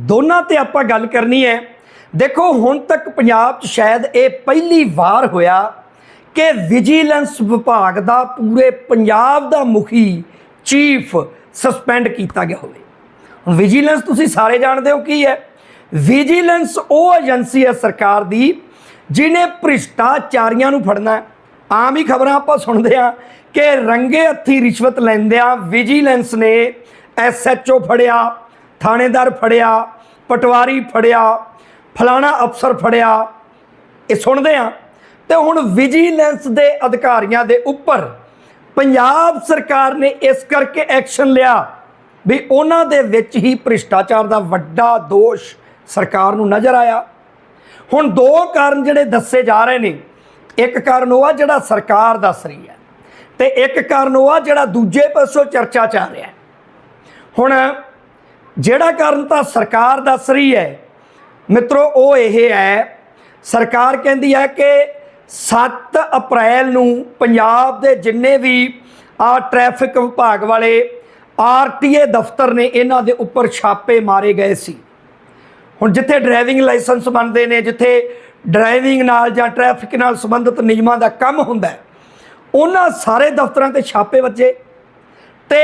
ਦੋਨਾਂ ਤੇ ਆਪਾਂ ਗੱਲ ਕਰਨੀ ਹੈ। ਦੇਖੋ, ਹੁਣ ਤੱਕ ਪੰਜਾਬ 'ਚ ਸ਼ਾਇਦ ਇਹ ਪਹਿਲੀ ਵਾਰ ਹੋਇਆ ਕਿ ਵਿਜੀਲੈਂਸ ਵਿਭਾਗ ਦਾ ਪੂਰੇ ਪੰਜਾਬ ਦਾ ਮੁਖੀ ਚੀਫ ਸਸਪੈਂਡ ਕੀਤਾ ਗਿਆ ਹੋਵੇ। ਹੁਣ ਵਿਜੀਲੈਂਸ ਤੁਸੀਂ ਸਾਰੇ ਜਾਣਦੇ ਹੋ ਕੀ ਹੈ। ਵਿਜੀਲੈਂਸ ਉਹ ਏਜੰਸੀ ਹੈ ਸਰਕਾਰ ਦੀ ਜਿਹਨੇ ਭ੍ਰਿਸ਼ਟਾਚਾਰੀਆਂ ਨੂੰ ਫੜਨਾ ਹੈ। ਆਮ ਹੀ ਖਬਰਾਂ ਆਪਾਂ ਸੁਣਦੇ ਆ ਕਿ ਰੰਗੇ ਹੱਥੀ ਰਿਸ਼ਵਤ ਲੈਂਦਿਆਂ ਵਿਜੀਲੈਂਸ ਨੇ ਐਸਐਚਓ ਫੜਿਆ। ਥਾਣੇਦਾਰ ਫੜਿਆ, ਪਟਵਾਰੀ ਫੜਿਆ, ਫਲਾਣਾ ਅਫਸਰ ਫੜਿਆ। ਇਹ ਸੁਣਦੇ ਆ ਤੇ ਹੁਣ ਵਿਜੀਲੈਂਸ ਦੇ ਅਧਿਕਾਰੀਆਂ ਦੇ ਉੱਪਰ ਪੰਜਾਬ ਸਰਕਾਰ ਨੇ ਇਸ ਕਰਕੇ ਐਕਸ਼ਨ ਲਿਆ ਵੀ ਉਹਨਾਂ ਦੇ ਵਿੱਚ ਹੀ ਭ੍ਰਿਸ਼ਟਾਚਾਰ ਦਾ ਵੱਡਾ ਦੋਸ਼ ਸਰਕਾਰ ਨੂੰ ਨਜ਼ਰ ਆਇਆ। ਹੁਣ ਦੋ ਕਾਰਨ ਜਿਹੜੇ ਦੱਸੇ ਜਾ ਰਹੇ ਨੇ। ਇੱਕ ਕਾਰਨ ਉਹ ਆ ਜਿਹੜਾ ਸਰਕਾਰ ਦੱਸ ਰਹੀ ਹੈ ਤੇ ਇੱਕ ਕਾਰਨ ਉਹ ਆ ਜਿਹੜਾ ਦੂਜੇ ਪਾਸੋਂ ਚਰਚਾ ਚੱਲ ਰਿਹਾ ਹੁਣ ਜਿਹੜਾ ਕਾਰਨ ਤਾਂ ਸਰਕਾਰ ਦੱਸ ਰਹੀ ਹੈ। ਮਿੱਤਰੋ, ਉਹ ਇਹ ਹੈ, ਸਰਕਾਰ ਕਹਿੰਦੀ ਹੈ ਕਿ 7 ਅਪ੍ਰੈਲ ਨੂੰ ਪੰਜਾਬ ਦੇ ਜਿੰਨੇ ਵੀ ਆ ਟ੍ਰੈਫਿਕ ਵਿਭਾਗ ਵਾਲੇ ਆਰਟੀਏ ਦਫ਼ਤਰ ਨੇ ਇਹਨਾਂ ਦੇ ਉੱਪਰ ਛਾਪੇ ਮਾਰੇ ਗਏ ਸੀ। ਹੁਣ ਜਿੱਥੇ ਡਰਾਈਵਿੰਗ ਲਾਇਸੈਂਸ ਬਣਦੇ ਨੇ, ਜਿੱਥੇ ਡਰਾਈਵਿੰਗ ਨਾਲ ਜਾਂ ਟ੍ਰੈਫਿਕ ਨਾਲ ਸੰਬੰਧਿਤ ਨਿਯਮਾਂ ਦਾ ਕੰਮ ਹੁੰਦਾ ਉਹਨਾਂ ਸਾਰੇ ਦਫ਼ਤਰਾਂ ਤੇ ਛਾਪੇ ਵੱਜੇ ਤੇ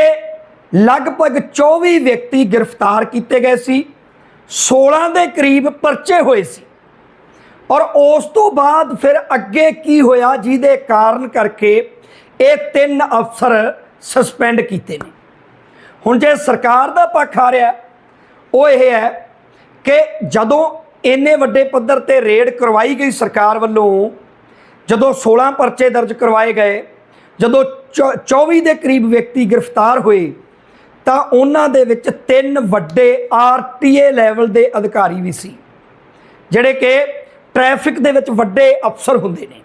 ਲਗਭਗ 24 ਵਿਅਕਤੀ ਗ੍ਰਿਫਤਾਰ ਕੀਤੇ ਗਏ ਸੀ 16 ਦੇ ਕਰੀਬ ਪਰਚੇ ਹੋਏ ਸੀ। ਔਰ ਉਸ ਤੋਂ ਬਾਅਦ ਫਿਰ ਅੱਗੇ ਕੀ ਹੋਇਆ, ਜਿਹਦੇ ਕਾਰਨ ਕਰਕੇ ਇਹ ਤਿੰਨ ਅਫਸਰ ਸਸਪੈਂਡ ਕੀਤੇ ਨੇ। ਹੁਣ ਜੇ ਸਰਕਾਰ ਦਾ ਪੱਖ ਆ ਰਿਹਾ, ਉਹ ਇਹ ਹੈ ਕਿ ਜਦੋਂ ਇੰਨੇ ਵੱਡੇ ਪੱਧਰ ਤੇ ਰੇਡ ਕਰਵਾਈ ਗਈ ਸਰਕਾਰ ਵੱਲੋਂ, ਜਦੋਂ 16 ਪਰਚੇ ਦਰਜ ਕਰਵਾਏ ਗਏ, ਜਦੋਂ ਚੌ- 24 ਦੇ ਕਰੀਬ ਵਿਅਕਤੀ ਗ੍ਰਿਫਤਾਰ ਹੋਏ ਤਾਂ ਉਹਨਾਂ ਦੇ ਵਿੱਚ ਤਿੰਨ ਵੱਡੇ ਆਰਟੀਏ ਲੈਵਲ ਦੇ ਅਧਿਕਾਰੀ ਵੀ ਸੀ, ਜਿਹੜੇ ਕਿ ਟ੍ਰੈਫਿਕ ਦੇ ਵਿੱਚ ਵੱਡੇ ਅਫਸਰ ਹੁੰਦੇ ਨੇ।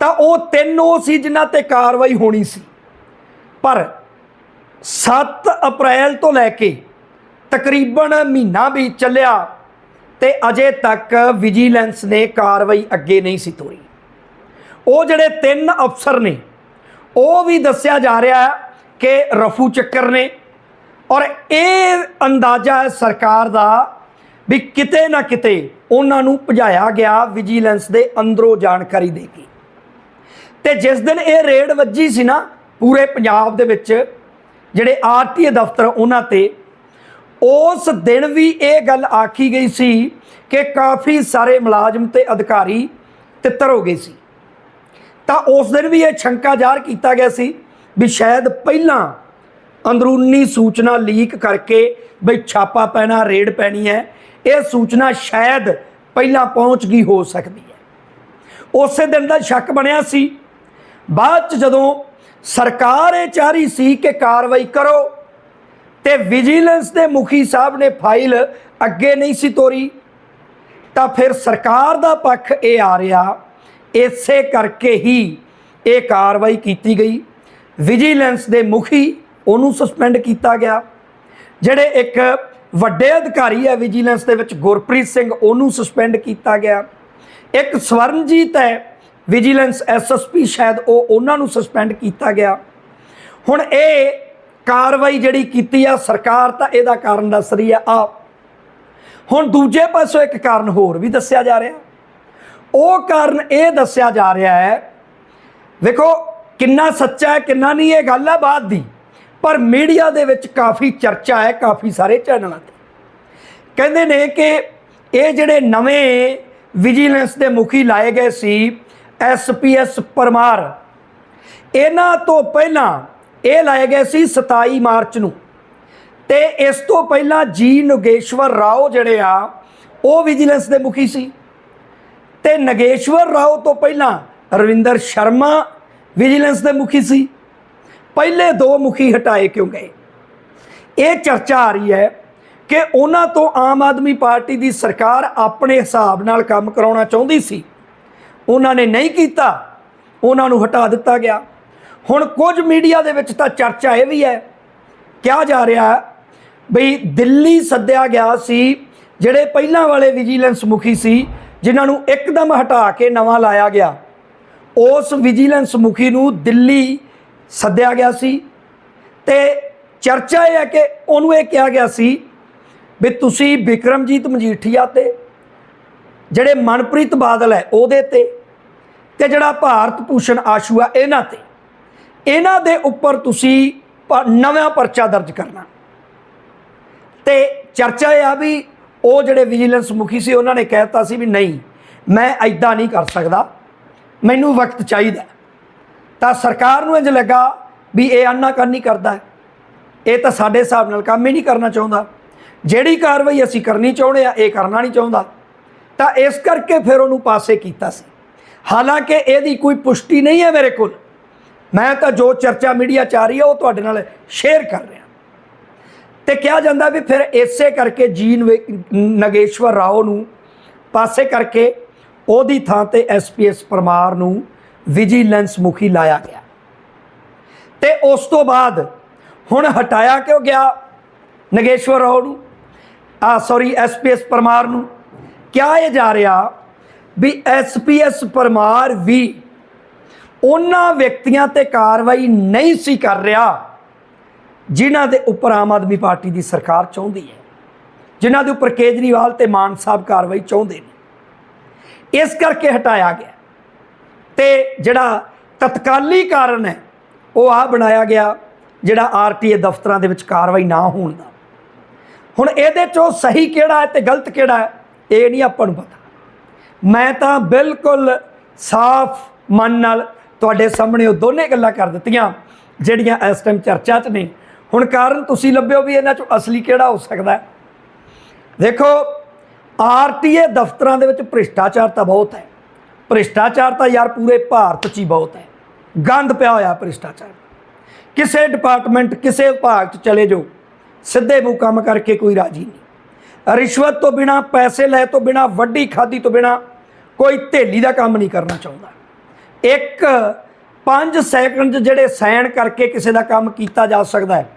ਤਾਂ ਉਹ ਤਿੰਨ ਉਹ ਸੀ ਜਿਨ੍ਹਾਂ ਤੇ ਕਾਰਵਾਈ ਹੋਣੀ ਸੀ। ਪਰ 7 ਅਪ੍ਰੈਲ ਤੋਂ ਲੈ ਕੇ ਤਕਰੀਬਨ ਮਹੀਨਾ ਵੀ ਚੱਲਿਆ ਤੇ ਅਜੇ ਤੱਕ ਵਿਜੀਲੈਂਸ ਨੇ ਕਾਰਵਾਈ ਅੱਗੇ ਨਹੀਂ ਸੀ ਤੋਰੀ। ਉਹ ਜਿਹੜੇ ਤਿੰਨ ਅਫਸਰ ਨੇ, ਉਹ ਵੀ ਦੱਸਿਆ ਜਾ ਰਿਹਾ ਹੈ ਕਿ ਰਫੂ ਚੱਕਰ ਨੇ। ਔਰ ਇਹ ਅੰਦਾਜ਼ਾ ਹੈ ਸਰਕਾਰ ਦਾ ਵੀ ਕਿਤੇ ਨਾ ਕਿਤੇ ਉਹਨਾਂ ਨੂੰ ਭਜਾਇਆ ਗਿਆ ਵਿਜੀਲੈਂਸ ਦੇ ਅੰਦਰੋਂ ਜਾਣਕਾਰੀ ਦੇ ਕੇ। ਤੇ ਜਿਸ ਦਿਨ ਇਹ ਰੇਡ ਵੱਜੀ ਸੀ ਨਾ ਪੂਰੇ ਪੰਜਾਬ ਦੇ ਵਿੱਚ, ਜਿਹੜੇ ਆਰਟੀਏ ਦਫ਼ਤਰ ਉਹਨਾਂ ਤੇ, ਉਸ ਦਿਨ ਵੀ ਇਹ ਗੱਲ ਆਖੀ ਗਈ ਸੀ ਕਿ ਕਾਫੀ ਸਾਰੇ ਮੁਲਾਜ਼ਮ ਤੇ ਅਧਿਕਾਰੀ ਤਿੱਤਰ ਹੋ ਗਏ ਸੀ। ਤਾਂ ਉਸ ਦਿਨ ਵੀ ਇਹ ਸ਼ੰਕਾ ਜ਼ਾਹਰ ਕੀਤਾ ਗਿਆ ਸੀ ਵੀ ਸ਼ਾਇਦ ਪਹਿਲਾਂ ਅੰਦਰੂਨੀ ਸੂਚਨਾ ਲੀਕ ਕਰਕੇ ਬਈ ਛਾਪਾ ਪੈਣਾ, ਰੇਡ ਪੈਣੀ ਹੈ, ਇਹ ਸੂਚਨਾ ਸ਼ਾਇਦ ਪਹਿਲਾਂ ਪਹੁੰਚ ਗਈ, ਹੋ ਸਕਦੀ ਹੈ। ਉਸੇ ਦਿਨ ਦਾ ਸ਼ੱਕ ਬਣਿਆ ਸੀ। ਬਾਅਦ ਚ ਜਦੋਂ ਸਰਕਾਰ ਇਹ ਚਾਹ ਰਹੀ ਸੀ ਕਿ ਕਾਰਵਾਈ ਕਰੋ, ਤੇ ਵਿਜੀਲੈਂਸ ਦੇ ਮੁਖੀ ਸਾਹਿਬ ਨੇ ਫਾਈਲ ਅੱਗੇ ਨਹੀਂ ਸੀ ਤੋਰੀ, ਤਾਂ ਫਿਰ ਸਰਕਾਰ ਦਾ ਪੱਖ ਇਹ ਆ ਰਿਹਾ। ਇਸੇ ਕਰਕੇ ਹੀ ਇਹ ਕਾਰਵਾਈ ਕੀਤੀ ਗਈ। ਵਿਜੀਲੈਂਸ ਦੇ ਮੁਖੀ ਉਹਨੂੰ ਸਸਪੈਂਡ ਕੀਤਾ ਗਿਆ। ਜਿਹੜੇ ਇੱਕ ਵੱਡੇ ਅਧਿਕਾਰੀ ਹੈ ਵਿਜੀਲੈਂਸ ਦੇ ਵਿੱਚ ਗੁਰਪ੍ਰੀਤ ਸਿੰਘ, ਉਹਨੂੰ ਸਸਪੈਂਡ ਕੀਤਾ ਗਿਆ। ਇੱਕ ਸਵਰਨਜੀਤ ਹੈ ਵਿਜੀਲੈਂਸ ਐਸਐਸਪੀ ਸ਼ਾਇਦ ਉਹ ਉਹਨਾਂ ਨੂੰ ਸਸਪੈਂਡ ਕੀਤਾ ਗਿਆ। ਹੁਣ ਇਹ ਕਾਰਵਾਈ ਜਿਹੜੀ ਕੀਤੀ ਆ, ਸਰਕਾਰ ਤਾਂ ਇਹਦਾ ਕਾਰਨ ਦੱਸ ਰਹੀ ਆ। ਆ ਹੁਣ ਦੂਜੇ ਪਾਸੋਂ ਇੱਕ ਕਾਰਨ ਹੋਰ ਵੀ ਦੱਸਿਆ ਜਾ ਰਿਹਾ। ਉਹ ਕਾਰਨ ਇਹ ਦੱਸਿਆ ਜਾ ਰਿਹਾ ਹੈ, ਵੇਖੋ ਕਿੰਨਾ ਸੱਚਾ ਹੈ, ਕਿੰਨਾ ਨਹੀਂ, ਇਹ ਗੱਲ ਹੈ ਬਾਅਦ ਦੀ। ਪਰ ਮੀਡੀਆ ਦੇ ਵਿੱਚ ਕਾਫੀ ਚਰਚਾ ਹੈ, ਕਾਫੀ ਸਾਰੇ ਚੈਨਲਾਂ ਤੇ। ਕਹਿੰਦੇ ਨੇ ਕਿ ਇਹ ਜਿਹੜੇ ਨਵੇਂ ਵਿਜੀਲੈਂਸ ਦੇ ਮੁਖੀ ਲਾਏ ਗਏ ਸੀ ਐਸਪੀਐਸ ਪਰਮਾਰ, ਇਹਨਾਂ ਤੋਂ ਪਹਿਲਾਂ ਇਹ ਲਾਏ ਗਏ ਸੀ 27 ਮਾਰਚ ਨੂੰ। ਤੇ ਇਸ ਤੋਂ ਪਹਿਲਾਂ ਜੀ ਨਗੇਸ਼ਵਰ ਰਾਓ ਜਿਹੜੇ ਆ, ਉਹ ਵਿਜੀਲੈਂਸ ਦੇ ਮੁਖੀ ਸੀ। ਤੇ ਨਗੇਸ਼ਵਰ ਰਾਓ ਤੋਂ ਪਹਿਲਾਂ ਰਵਿੰਦਰ ਸ਼ਰਮਾ ਵਿਜੀਲੈਂਸ ਦੇ ਮੁਖੀ ਸੀ। ਪਹਿਲੇ ਦੋ ਮੁਖੀ ਹਟਾਏ ਕਿਉਂ ਗਏ? ਇਹ ਚਰਚਾ ਆ ਰਹੀ ਹੈ ਕਿ ਉਹਨਾਂ ਤੋਂ ਆਮ ਆਦਮੀ ਪਾਰਟੀ ਦੀ ਸਰਕਾਰ ਆਪਣੇ ਹਿਸਾਬ ਨਾਲ ਕੰਮ ਕਰਾਉਣਾ ਚਾਹੁੰਦੀ ਸੀ। ਉਹਨਾਂ ਨੇ ਨਹੀਂ ਕੀਤਾ, ਉਹਨਾਂ ਨੂੰ ਹਟਾ ਦਿੱਤਾ ਗਿਆ। ਹੁਣ ਕੁਝ ਮੀਡੀਆ ਦੇ ਵਿੱਚ ਤਾਂ ਚਰਚਾ ਇਹ ਵੀ ਹੈ। ਕਿਹਾ ਜਾ ਰਿਹਾ ਹੈ ਬਈ ਦਿੱਲੀ ਸੱਦਿਆ ਗਿਆ ਸੀ, ਜਿਹੜੇ ਪਹਿਲਾਂ ਵਾਲੇ ਵਿਜੀਲੈਂਸ ਮੁਖੀ ਸੀ, ਜਿਨ੍ਹਾਂ ਨੂੰ ਇੱਕਦਮ ਹਟਾ ਕੇ ਨਵਾਂ ਲਾਇਆ ਗਿਆ। ਉਸ ਵਿਜੀਲੈਂਸ ਮੁਖੀ ਨੂੰ ਦਿੱਲੀ ਸੱਦਿਆ ਗਿਆ ਸੀ ਤੇ ਚਰਚਾ ਇਹ ਹੈ ਕਿ ਉਹਨੂੰ ਇਹ ਕਿਹਾ ਗਿਆ ਸੀ ਵੀ ਤੁਸੀਂ ਵਿਕਰਮਜੀਤ ਮਜੀਠੀਆ ਤੇ ਜਿਹੜੇ ਮਨਪ੍ਰੀਤ ਬਾਦਲ ਹੈ ਉਹਦੇ ਤੇ ਤੇ ਜਿਹੜਾ ਭਾਰਤ ਭੂਸ਼ਣ ਆਸ਼ੂ ਆ ਇਹਨਾਂ ਤੇ, ਇਹਨਾਂ ਦੇ ਉੱਪਰ ਤੁਸੀਂ ਨਵਾਂ ਪਰਚਾ ਦਰਜ ਕਰਨਾ। ਤੇ ਚਰਚਾ ਇਹ ਆ ਵੀ ਉਹ ਜਿਹੜੇ ਵਿਜੀਲੈਂਸ ਮੁਖੀ ਸੀ ਉਹਨਾਂ ਨੇ ਕਹਿਤਾ ਸੀ ਵੀ ਨਹੀਂ, ਮੈਂ ਐਦਾਂ ਨਹੀਂ ਕਰ ਸਕਦਾ। ਮੈਨੂੰ ਵਕਤ ਚਾਹੀਦਾ ਤਾਂ ਸਰਕਾਰ ਨੂੰ ਇੰਜ ਲੱਗਾ ਵੀ ਇਹ ਆਨਾਕਾਨੀ ਕਰਦਾ ਇਹ ਤਾਂ ਸਾਡੇ ਹਿਸਾਬ ਨਾਲ ਕੰਮ ਹੀ ਨਹੀਂ ਕਰਨਾ ਚਾਹੁੰਦਾ। ਜਿਹੜੀ ਕਾਰਵਾਈ ਅਸੀਂ ਕਰਨੀ ਚਾਹੁੰਦੇ ਆ ਇਹ ਕਰਨਾ ਨਹੀਂ ਚਾਹੁੰਦਾ। ਤਾਂ ਇਸ ਕਰਕੇ ਫਿਰ ਉਹਨੂੰ ਪਾਸੇ ਕੀਤਾ ਸੀ। ਹਾਲਾਂਕਿ ਇਹਦੀ ਕੋਈ ਪੁਸ਼ਟੀ ਨਹੀਂ ਹੈ ਮੇਰੇ ਕੋਲ। ਮੈਂ ਤਾਂ ਜੋ ਚਰਚਾ ਮੀਡੀਆ ਚ ਆ ਰਹੀ ਹੈ, ਉਹ ਤੁਹਾਡੇ ਨਾਲ ਸ਼ੇਅਰ ਕਰ ਰਿਹਾ। ਤੇ ਕਿਹਾ ਜਾਂਦਾ ਵੀ ਫਿਰ ਇਸੇ ਕਰਕੇ ਜੀਨ ਵੇ- ਨਗੇਸ਼ਵਰ ਰਾਓ ਨੂੰ ਪਾਸੇ ਕਰਕੇ ਉਹਦੀ ਥਾਂ ਤੇ ਐਸਪੀਐਸ ਪਰਮਾਰ ਨੂੰ ਵਿਜੀਲੈਂਸ ਮੁਖੀ ਲਾਇਆ ਗਿਆ। ਤੇ ਉਸ ਤੋਂ ਬਾਅਦ ਹੁਣ ਹਟਾਇਆ ਕਿਉਂ ਗਿਆ ਨਗੇਸ਼ਵਰ ਰਾਓ ਨੂੰ? ਆ ਸੌਰੀ ਐਸਪੀਐਸ ਪਰਮਾਰ ਨੂੰ। ਕਿਹਾ ਇਹ ਜਾ ਰਿਹਾ ਵੀ ਐਸਪੀਐਸ ਪਰਮਾਰ ਵੀ ਉਹਨਾਂ ਵਿਅਕਤੀਆਂ ਤੇ ਕਾਰਵਾਈ ਨਹੀਂ ਸੀ ਕਰ ਰਿਹਾ ਜਿਨ੍ਹਾਂ ਦੇ ਉੱਪਰ ਆਮ ਆਦਮੀ ਪਾਰਟੀ ਦੀ ਸਰਕਾਰ ਚਾਹੁੰਦੀ ਹੈ, ਜਿਨ੍ਹਾਂ ਦੇ ਉੱਪਰ ਕੇਜਰੀਵਾਲ ਤੇ ਮਾਨ ਸਾਹਿਬ ਕਾਰਵਾਈ ਚਾਹੁੰਦੇ ਨੇ। ਇਸ ਕਰਕੇ ਹਟਾਇਆ ਗਿਆ। ਤੇ ਜਿਹੜਾ ਤਤਕਾਲੀ ਕਾਰਨ ਹੈ, ਉਹ ਆ ਬਣਾਇਆ ਗਿਆ, ਜਿਹੜਾ ਆਰਟੀਏ ਦਫ਼ਤਰਾਂ ਦੇ ਵਿੱਚ ਕਾਰਵਾਈ ਨਾ ਹੋਣ ਦਾ। ਹੁਣ ਇਹਦੇ ਚੋਂ ਸਹੀ ਕਿਹੜਾ ਹੈ ਤੇ ਗਲਤ ਕਿਹੜਾ ਹੈ, ਇਹ ਨਹੀਂ ਆਪਾਂ ਨੂੰ ਪਤਾ। ਮੈਂ ਤਾਂ ਬਿਲਕੁਲ ਸਾਫ਼ ਮਨ ਨਾਲ ਤੁਹਾਡੇ ਸਾਹਮਣੇ ਉਹ ਦੋਨੇ ਗੱਲਾਂ ਕਰ ਦਿੱਤੀਆਂ, ਜਿਹੜੀਆਂ ਇਸ ਟਾਈਮ ਚਰਚਾ 'ਚ ਨੇ। ਹੁਣ ਕਾਰਨ ਤੁਸੀਂ ਲੱਭਿਓ ਵੀ ਇਹਨਾਂ 'ਚੋਂ ਅਸਲੀ ਕਿਹੜਾ ਹੋ ਸਕਦਾ ਦੇਖੋ ਆਰਟੀਏ ਦਫ਼ਤਰਾਂ ਦੇ ਵਿੱਚ ਭ੍ਰਿਸ਼ਟਾਚਾਰ ਤਾਂ ਬਹੁਤ ਹੈ। ਭ੍ਰਿਸ਼ਟਾਚਾਰ ਤਾਂ ਯਾਰ ਪੂਰੇ ਭਾਰਤ 'ਚ ਹੀ ਬਹੁਤ ਹੈ। ਗੰਦ ਪਿਆ ਹੋਇਆ ਭ੍ਰਿਸ਼ਟਾਚਾਰ। ਕਿਸੇ ਡਿਪਾਰਟਮੈਂਟ, ਕਿਸੇ ਵਿਭਾਗ 'ਚ ਚਲੇ ਜਾਓ, ਸਿੱਧੇ ਮੂੰਹ ਕੰਮ ਕਰਕੇ ਕੋਈ ਰਾਜੀ ਨਹੀਂ। ਰਿਸ਼ਵਤ ਤੋਂ ਬਿਨਾ, ਪੈਸੇ ਲੈ ਤੋਂ ਬਿਨਾ, ਵੱਡੀ ਖਾਦੀ ਤੋਂ ਬਿਨਾ ਕੋਈ ਢੇਲੀ ਦਾ ਕੰਮ ਨਹੀਂ ਕਰਨਾ ਚਾਹੁੰਦਾ। ਇੱਕ 5 ਸੈਕਿੰਡ 'ਚ ਜਿਹੜੇ ਸਾਈਨ ਕਰਕੇ ਕਿਸੇ ਦਾ ਕੰਮ ਕੀਤਾ ਜਾ ਸਕਦਾ ਹੈ,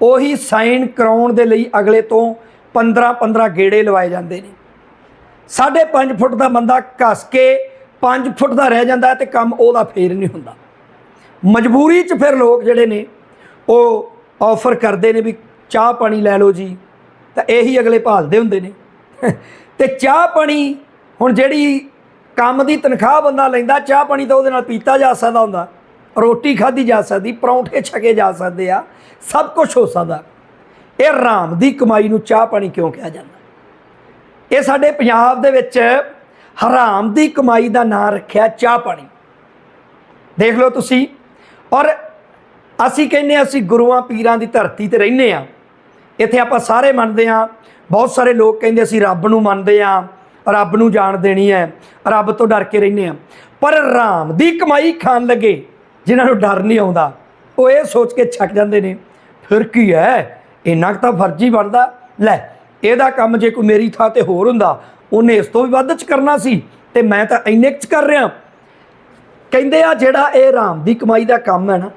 ਉਹੀ ਸਾਈਨ ਕਰਾਉਣ ਦੇ ਲਈ ਅਗਲੇ ਤੋਂ 15 15 ਗੇੜੇ ਲਵਾਏ ਜਾਂਦੇ ਨੇ। ਸਾਢੇ 5 ਫੁੱਟ ਦਾ ਬੰਦਾ ਘਸ ਕੇ 5 ਫੁੱਟ ਦਾ ਰਹਿ ਜਾਂਦਾ ਹੈ ਤੇ ਕੰਮ ਉਹਦਾ ਫੇਰ ਨਹੀਂ ਹੁੰਦਾ। ਮਜਬੂਰੀ 'ਚ ਫਿਰ ਲੋਕ ਜਿਹੜੇ ਨੇ, ਉਹ ਆਫਰ ਕਰਦੇ ਨੇ ਵੀ ਚਾਹ ਪਾਣੀ ਲੈ ਲਓ ਜੀ, ਤਾਂ ਇਹੀ ਅਗਲੇ ਭਾਲਦੇ ਹੁੰਦੇ ਨੇ। ਤੇ ਚਾਹ ਪਾਣੀ ਹੁਣ ਜਿਹੜੀ ਕੰਮ ਦੀ ਤਨਖਾਹ ਬੰਦਾ ਲੈਂਦਾ, ਚਾਹ ਪਾਣੀ ਤਾਂ ਉਹਦੇ ਨਾਲ ਪੀਤਾ ਜਾ ਸਕਦਾ ਹੁੰਦਾ, ਰੋਟੀ ਖਾਧੀ ਜਾ ਸਕਦੀ, ਪਰੌਂਠੇ ਛਕੇ ਜਾ ਸਕਦੇ ਆ, ਸਭ ਕੁਝ ਹੋ ਸਕਦਾ। ਇਹ ਰਾਮ ਦੀ ਕਮਾਈ ਨੂੰ ਚਾਹ ਪਾਣੀ ਕਿਉਂ ਕਿਹਾ ਜਾਂਦਾ? ਇਹ ਸਾਡੇ ਪੰਜਾਬ ਦੇ ਵਿੱਚ ਹਰਾਮ ਦੀ ਕਮਾਈ ਦਾ ਨਾਂ ਰੱਖਿਆ ਚਾਹ ਪਾਣੀ। ਦੇਖ ਲਓ ਤੁਸੀਂ, ਔਰ ਅਸੀਂ ਕਹਿੰਦੇ ਹਾਂ ਅਸੀਂ ਗੁਰੂਆਂ ਪੀਰਾਂ ਦੀ ਧਰਤੀ ਤੇ ਰਹਿੰਦੇ ਆ ਇੱਥੇ ਆਪਾਂ ਸਾਰੇ ਮੰਨਦੇ ਆ ਬਹੁਤ ਸਾਰੇ ਲੋਕ ਕਹਿੰਦੇ ਅਸੀਂ ਰੱਬ ਨੂੰ ਮੰਨਦੇ ਆ ਰੱਬ ਨੂੰ ਜਾਣ ਦੇਣੀ ਹੈ, ਰੱਬ ਤੋਂ ਡਰ ਕੇ ਰਹਿੰਦੇ ਆ ਪਰ ਰਾਮ ਦੀ ਕਮਾਈ ਖਾਣ ਲੱਗੇ, ਜਿਨ੍ਹਾਂ ਨੂੰ ਡਰ ਨਹੀਂ ਆਉਂਦਾ, ਉਹ ਇਹ ਸੋਚ ਕੇ ਛੱਕ ਜਾਂਦੇ ਨੇ, ਫਿਰ ਕੀ ਹੈ? ਇੰਨਾ ਕੁ ਤਾਂ ਫਰਜ਼ੀ ਬਣਦਾ। ਲੈ, ਇਹਦਾ ਕੰਮ ਜੇ ਕੋਈ ਮੇਰੀ ਥਾਂ ਤੇ ਹੋਰ ਹੁੰਦਾ, ਉਹਨੇ ਇਸ ਤੋਂ ਵੀ ਵੱਧ ਚ ਕਰਨਾ ਸੀ ਤੇ ਮੈਂ ਤਾਂ ਇੰਨੇ ਕੁ ਚ ਕਰ ਰਿਹਾ। ਕਹਿੰਦੇ ਆ ਜਿਹੜਾ ਇਹ ਰਾਮ ਦੀ ਕਮਾਈ ਦਾ ਕੰਮ ਹੈ ਨਾ,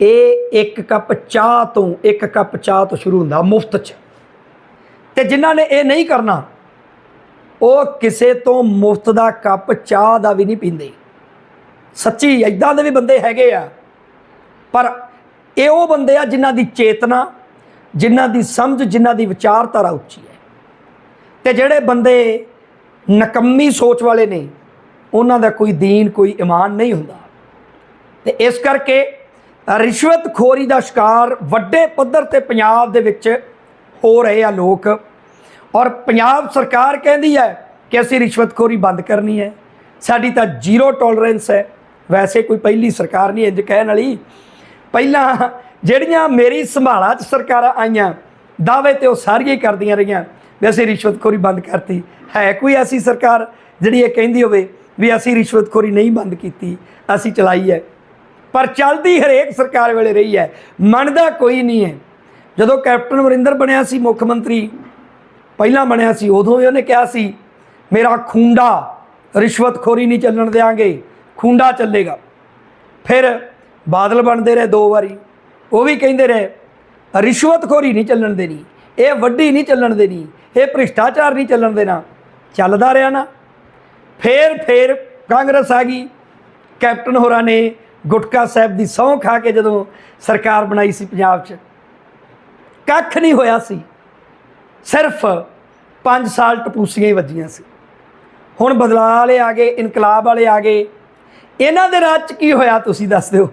ਇਹ ਇੱਕ ਕੱਪ ਚਾਹ ਤੋਂ ਇੱਕ ਕੱਪ ਚਾਹ ਤੋਂ ਸ਼ੁਰੂ ਹੁੰਦਾ ਮੁਫਤ 'ਚ। ਤੇ ਜਿਨ੍ਹਾਂ ਨੇ ਇਹ ਨਹੀਂ ਕਰਨਾ, ਉਹ ਕਿਸੇ ਤੋਂ ਮੁਫਤ ਦਾ ਕੱਪ ਚਾਹ ਦਾ ਵੀ ਨਹੀਂ ਪੀਂਦੇ। ਸੱਚੀ ਇਦਾਂ ਦੇ ਵੀ ਬੰਦੇ ਹੈਗੇ ਆ। ਪਰ ਇਹ ਉਹ ਬੰਦੇ ਆ ਜਿਨ੍ਹਾਂ ਦੀ ਚੇਤਨਾ ਜਿਨ੍ਹਾਂ ਦੀ ਸਮਝ, ਜਿਨ੍ਹਾਂ ਦੀ ਵਿਚਾਰਧਾਰਾ ਉੱਚੀ ਹੈ। ਤੇ ਜਿਹੜੇ ਬੰਦੇ ਨਕੰਮੀ ਸੋਚ ਵਾਲੇ ਨੇ, ਉਹਨਾਂ ਦਾ ਕੋਈ ਦੀਨ, ਕੋਈ ਇਮਾਨ ਨਹੀਂ ਹੁੰਦਾ। ਤੇ ਇਸ ਕਰਕੇ ਰਿਸ਼ਵਤਖੋਰੀ ਦਾ ਸ਼ਿਕਾਰ ਵੱਡੇ ਪੱਧਰ ਤੇ ਪੰਜਾਬ ਦੇ ਵਿੱਚ ਹੋ ਰਹੇ ਆ ਲੋਕ। ਔਰ ਪੰਜਾਬ ਸਰਕਾਰ ਕਹਿੰਦੀ ਹੈ ਕਿ ਅਸੀਂ ਰਿਸ਼ਵਤਖੋਰੀ ਬੰਦ ਕਰਨੀ ਹੈ। ਸਾਡੀ ਤਾਂ ਜ਼ੀਰੋ ਟੋਲਰੈਂਸ ਹੈ। ਵੈਸੇ ਕੋਈ ਪਹਿਲੀ ਸਰਕਾਰ ਨਹੀਂ ਇੰਜ ਕਹਿਣ ਵਾਲੀ। ਪਹਿਲਾਂ ਜਿਹੜੀਆਂ ਮੇਰੀ ਸੰਭਾਲਾ 'ਚ ਸਰਕਾਰਾਂ ਆਈਆਂ, ਦਾਅਵੇ ਤੇ ਉਹ ਸਾਰੀਆਂ ਹੀ ਕਰਦੀਆਂ ਰਹੀਆਂ। ਵੀ ਅਸੀਂ ਰਿਸ਼ਵਤਖੋਰੀ ਬੰਦ ਕਰਤੀ। ਹੈ ਕੋਈ ਐਸੀ ਸਰਕਾਰ ਜਿਹੜੀ ਇਹ ਕਹਿੰਦੀ ਹੋਵੇ ਵੀ ਅਸੀਂ ਰਿਸ਼ਵਤਖੋਰੀ ਨਹੀਂ ਬੰਦ ਕੀਤੀ, ਅਸੀਂ ਚਲਾਈ ਹੈ। ਪਰ ਚੱਲਦੀ ਹਰੇਕ ਸਰਕਾਰ ਵੇਲੇ ਰਹੀ ਹੈ। ਮੰਨਦਾ ਕੋਈ ਨਹੀਂ ਹੈ। ਜਦੋਂ ਕੈਪਟਨ ਅਮਰਿੰਦਰ ਬਣਿਆ ਸੀ, ਮੁੱਖ ਮੰਤਰੀ ਪਹਿਲਾਂ ਬਣਿਆ ਸੀ, ਉਦੋਂ ਹੀ ਉਹਨੇ ਕਿਹਾ ਸੀ, ਮੇਰਾ ਖੁੰਡਾ ਰਿਸ਼ਵਤਖੋਰੀ ਨਹੀਂ ਚੱਲਣ ਦੇਾਂਗੇ ਖੁੰਡਾ ਚੱਲੇਗਾ। ਫਿਰ ਬਾਦਲ ਬਣਦੇ ਰਹੇ ਦੋ ਵਾਰੀ। ਉਹ ਵੀ ਕਹਿੰਦੇ ਰਹੇ, ਰਿਸ਼ਵਤਖੋਰੀ ਨਹੀਂ ਚੱਲਣ ਦੇਣੀ, ਇਹ ਵੱਡੀ ਨਹੀਂ ਚੱਲਣ ਦੇਣੀ, ਇਹ ਭ੍ਰਿਸ਼ਟਾਚਾਰ ਨਹੀਂ ਚੱਲਣ ਦੇਣਾ, ਚੱਲਦਾ ਰਿਹਾ ਨਾ। ਫੇਰ ਫੇਰ ਕਾਂਗਰਸ ਆ ਗਈ, ਕੈਪਟਨ ਹੋਰਾਂ ਨੇ ਗੁਟਕਾ ਸਾਹਿਬ ਦੀ ਸਹੁੰ ਖਾ ਕੇ ਜਦੋਂ ਸਰਕਾਰ ਬਣਾਈ ਸੀ ਪੰਜਾਬ 'ਚ, ਕੱਖ ਨਹੀਂ ਹੋਇਆ ਸੀ, ਸਿਰਫ 5 ਸਾਲ ਟਪੂਸੀਆਂ ਹੀ ਵੱਜੀਆਂ ਸੀ। ਹੁਣ ਬਦਲਾਅ ਵਾਲੇ ਆ ਗਏ, ਇਨਕਲਾਬ ਵਾਲੇ ਆ ਗਏ, ਇਹਨਾਂ ਦੇ ਰਾਜ ਚ ਕੀ ਹੋਇਆ ਤੁਸੀਂ ਦੱਸ ਦਿਓ?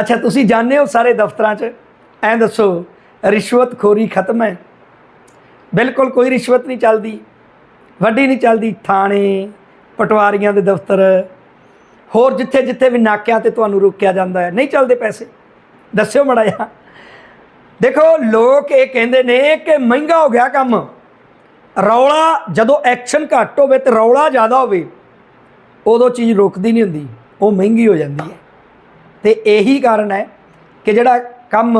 ਅੱਛਾ, ਤੁਸੀਂ ਜਾਣਦੇ ਹੋ ਸਾਰੇ ਦਫ਼ਤਰਾਂ 'ਚ? ਐਂ ਦੱਸੋ ਰਿਸ਼ਵਤਖੋਰੀ ਖਤਮ ਹੈ। ਬਿਲਕੁਲ ਕੋਈ ਰਿਸ਼ਵਤ ਨਹੀਂ ਚੱਲਦੀ। ਵੱਡੀ ਨਹੀਂ ਚੱਲਦੀ। ਥਾਣੇ, ਪਟਵਾਰੀਆਂ ਦੇ ਦਫ਼ਤਰ, ਹੋਰ ਜਿੱਥੇ ਜਿੱਥੇ ਵੀ ਨਾਕਿਆਂ ਤੇ ਤੁਹਾਨੂੰ ਰੋਕਿਆ ਜਾਂਦਾ ਹੈ। ਨਹੀਂ ਚੱਲਦੇ ਪੈਸੇ। ਦੱਸਿਓ ਮੜਾ ਜਿਹਾ। ਦੇਖੋ, ਲੋਕ ਇਹ ਕਹਿੰਦੇ ਨੇ ਕਿ ਮਹਿੰਗਾ ਹੋ ਗਿਆ ਕੰਮ। ਰੌਲਾ ਜਦੋਂ ਐਕਸ਼ਨ ਘੱਟ ਹੋਵੇ ਤੇ ਰੌਲਾ ਜ਼ਿਆਦਾ ਹੋਵੇ, ਉਦੋਂ ਚੀਜ਼ ਰੁਕਦੀ ਨਹੀਂ ਹੁੰਦੀ। ਉਹ ਮਹਿੰਗੀ ਹੋ ਜਾਂਦੀ ਹੈ। ਤੇ ਇਹੀ ਕਾਰਨ ਹੈ ਕਿ ਜਿਹੜਾ ਕੰਮ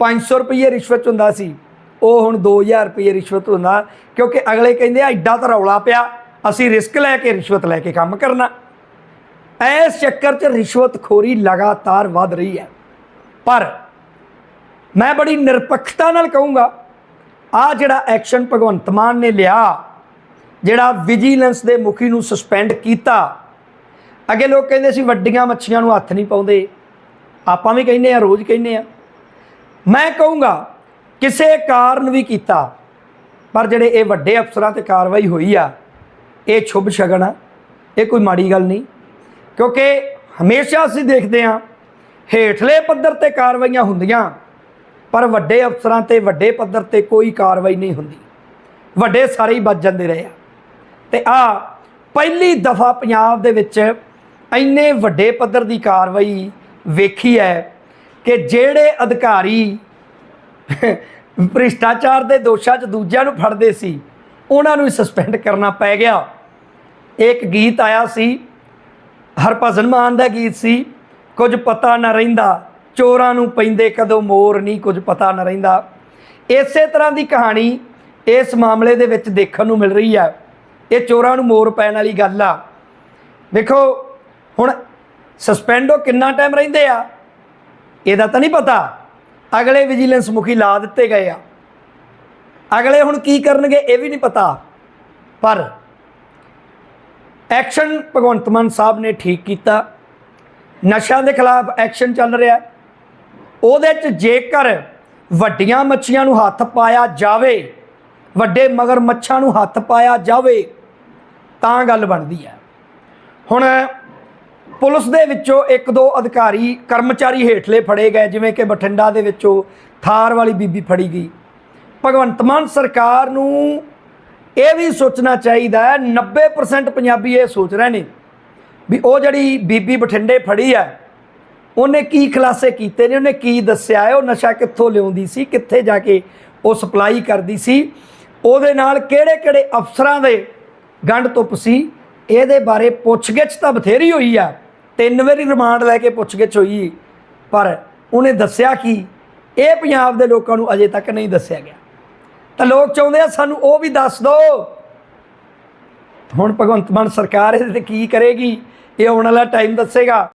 500 ਰੁਪਏ ਰਿਸ਼ਵਤ 'ਚ ਹੁੰਦਾ ਸੀ, ਉਹ ਹੁਣ 2000 ਰੁਪਏ ਰਿਸ਼ਵਤ ਹੁੰਦਾ, ਕਿਉਂਕਿ ਅਗਲੇ ਕਹਿੰਦੇ ਆ, ਐਡਾ ਤਾਂ ਰੌਲਾ ਪਿਆ, ਅਸੀਂ ਰਿਸਕ ਲੈ ਕੇ ਰਿਸ਼ਵਤ ਲੈ ਕੇ ਕੰਮ ਕਰਨਾ। ਇਸ ਚੱਕਰ 'ਚ ਰਿਸ਼ਵਤਖੋਰੀ ਲਗਾਤਾਰ ਵੱਧ ਰਹੀ ਹੈ। ਪਰ ਮੈਂ ਬੜੀ ਨਿਰਪੱਖਤਾ ਨਾਲ ਕਹੂੰਗਾ ਆ ਜਿਹੜਾ ਐਕਸ਼ਨ ਭਗਵੰਤ ਮਾਨ ਨੇ ਲਿਆ, ਜਿਹੜਾ ਵਿਜੀਲੈਂਸ ਦੇ ਮੁਖੀ ਨੂੰ ਸਸਪੈਂਡ ਕੀਤਾ, ਅੱਗੇ ਲੋਕ ਕਹਿੰਦੇ ਸੀ, ਵੱਡੀਆਂ ਮੱਛੀਆਂ ਨੂੰ ਹੱਥ ਨਹੀਂ ਪਾਉਂਦੇ। ਆਪਾਂ ਵੀ ਕਹਿੰਦੇ ਆ, ਰੋਜ਼ ਕਹਿੰਦੇ ਆ। ਮੈਂ ਕਹੂੰਗਾ, ਕਿਸੇ ਕਾਰਨ ਵੀ ਕੀਤਾ, ਪਰ ਜਿਹੜੇ ਇਹ ਵੱਡੇ ਅਫਸਰਾਂ ਤੇ ਕਾਰਵਾਈ ਹੋਈ ਆ, ਇਹ ਸ਼ੁਭ ਸ਼ਗਨ ਆ। ਇਹ ਕੋਈ ਮਾੜੀ ਗੱਲ ਨਹੀਂ, ਕਿਉਂਕਿ ਹਮੇਸ਼ਾ ਅਸੀਂ ਦੇਖਦੇ ਆ ਹੇਠਲੇ ਪੱਧਰ ਤੇ ਕਾਰਵਾਈਆਂ ਹੁੰਦੀਆਂ, ਪਰ ਵੱਡੇ ਅਫਸਰਾਂ ਤੇ ਵੱਡੇ ਪੱਧਰ ਤੇ ਕੋਈ ਕਾਰਵਾਈ ਨਹੀਂ ਹੁੰਦੀ। ਵੱਡੇ ਸਾਰੇ ਹੀ ਬਚ ਜਾਂਦੇ ਰਹੇ ਆ। ਤੇ ਆ, ਪਹਿਲੀ ਦਫਾ ਪੰਜਾਬ ਦੇ ਵਿੱਚ ਇੰਨੇ ਵੱਡੇ ਪੱਧਰ ਦੀ ਕਾਰਵਾਈ ਵੇਖੀ ਹੈ ਕਿ ਜਿਹੜੇ ਅਧਿਕਾਰੀ ਭ੍ਰਿਸ਼ਟਾਚਾਰ ਦੇ ਦੋਸ਼ਾਂ 'ਚ ਦੂਜਿਆਂ ਨੂੰ ਫੜਦੇ ਸੀ, ਉਹਨਾਂ ਨੂੰ ਸਸਪੈਂਡ ਕਰਨਾ ਪੈ ਗਿਆ। ਇੱਕ ਗੀਤ ਆਇਆ ਸੀ, ਹਰਭਜਨ ਮਾਨ ਦਾ ਗੀਤ ਸੀ, ਕੁਝ ਪਤਾ ਨਾ ਰਹਿੰਦਾ, ਚੋਰਾਂ ਨੂੰ ਪੈਂਦੇ ਕਦੋਂ ਮੋਰ ਨਹੀਂ ਕੁਝ ਪਤਾ ਨਾ ਰਹਿੰਦਾ। ਇਸੇ ਤਰ੍ਹਾਂ ਦੀ ਕਹਾਣੀ ਇਸ ਮਾਮਲੇ ਦੇ ਵਿੱਚ ਦੇਖਣ ਨੂੰ ਮਿਲ ਰਹੀ ਹੈ। ਇਹ ਚੋਰਾਂ ਨੂੰ ਮੋਰ ਪੈਣ ਵਾਲੀ ਗੱਲ ਆ। ਵੇਖੋ, ਹੁਣ ਸਸਪੈਂਡ ਸਸਪੈਂਡੋ ਕਿੰਨਾ ਟਾਈਮ ਰਹਿੰਦੇ ਆ? ਇਹਦਾ ਤਾਂ ਨਹੀਂ ਪਤਾ। ਅਗਲੇ ਵਿਜੀਲੈਂਸ ਮੁਖੀ ਲਾ ਦਿੱਤੇ ਗਏ ਆ। ਅਗਲੇ ਹੁਣ ਕੀ ਕਰਨਗੇ ਇਹ ਵੀ ਨਹੀਂ ਪਤਾ। ਪਰ ਐਕਸ਼ਨ ਭਗਵੰਤ ਮਾਨ ਸਾਹਿਬ ਨੇ ਠੀਕ ਕੀਤਾ। ਨਸ਼ਿਆਂ ਦੇ ਖਿਲਾਫ ਐਕਸ਼ਨ ਚੱਲ ਰਿਹਾ। ਉਹਦੇ 'ਚ ਜੇਕਰ ਵੱਡੀਆਂ ਮੱਛੀਆਂ ਨੂੰ ਹੱਥ ਪਾਇਆ ਜਾਵੇ, ਵੱਡੇ ਮਗਰ ਮੱਛਾਂ ਨੂੰ ਹੱਥ ਪਾਇਆ ਜਾਵੇ, ਤਾਂ ਗੱਲ ਬਣਦੀ ਹੈ। ਹੁਣ ਪੁਲਿਸ ਦੇ ਵਿੱਚੋਂ ਇੱਕ ਦੋ ਅਧਿਕਾਰੀ ਕਰਮਚਾਰੀ ਹੇਠਲੇ ਫੜੇ ਗਏ, ਜਿਵੇਂ ਕਿ ਬਠਿੰਡਾ ਦੇ ਵਿੱਚੋਂ ਥਾਰ ਵਾਲੀ ਬੀਬੀ ਫੜੀ ਗਈ। ਭਗਵੰਤ ਮਾਨ ਸਰਕਾਰ ਨੂੰ ਇਹ ਵੀ ਸੋਚਣਾ ਚਾਹੀਦਾ ਹੈ 90% ਪੰਜਾਬੀ ਇਹ ਸੋਚ ਰਹੇ ਨੇ ਵੀ ਉਹ ਜਿਹੜੀ ਬੀਬੀ ਬਠਿੰਡੇ ਫੜੀ ਹੈ, ਉਹਨੇ ਕੀ ਖੁਲਾਸੇ ਕੀਤੇ ਨੇ, ਉਹਨੇ ਕੀ ਦੱਸਿਆ ਹੈ, ਉਹ ਨਸ਼ਾ ਕਿੱਥੋਂ ਲਿਆਉਂਦੀ ਸੀ, ਕਿੱਥੇ ਜਾ ਕੇ ਉਹ ਸਪਲਾਈ ਕਰਦੀ ਸੀ, ਉਹਦੇ ਨਾਲ ਕਿਹੜੇ ਕਿਹੜੇ ਅਫਸਰਾਂ ਦੇ ਗੰਢ ਤੁੱਪ ਸੀ, ਇਹਦੇ ਬਾਰੇ ਪੁੱਛਗਿੱਛ ਤਾਂ ਬਥੇਰੀ ਹੋਈ ਆ। ਤਿੰਨ ਵਾਰੀ ਰਿਮਾਂਡ ਲੈ ਕੇ ਪੁੱਛਗਿੱਛ ਹੋਈ, ਪਰ ਉਹਨੇ ਦੱਸਿਆ ਕਿ? ਇਹ ਪੰਜਾਬ ਦੇ ਲੋਕਾਂ ਨੂੰ ਅਜੇ ਤੱਕ ਨਹੀਂ ਦੱਸਿਆ ਗਿਆ। ਤਾਂ ਲੋਕ ਚਾਹੁੰਦੇ ਆ ਸਾਨੂੰ ਉਹ ਵੀ ਦੱਸ ਦਿਓ ਹੁਣ ਭਗਵੰਤ ਮਾਨ ਸਰਕਾਰ ਇਹਦੇ ਤੇ ਕੀ ਕਰੇਗੀ, ਇਹ ਆਉਣ ਵਾਲਾ ਟਾਈਮ ਦੱਸੇਗਾ।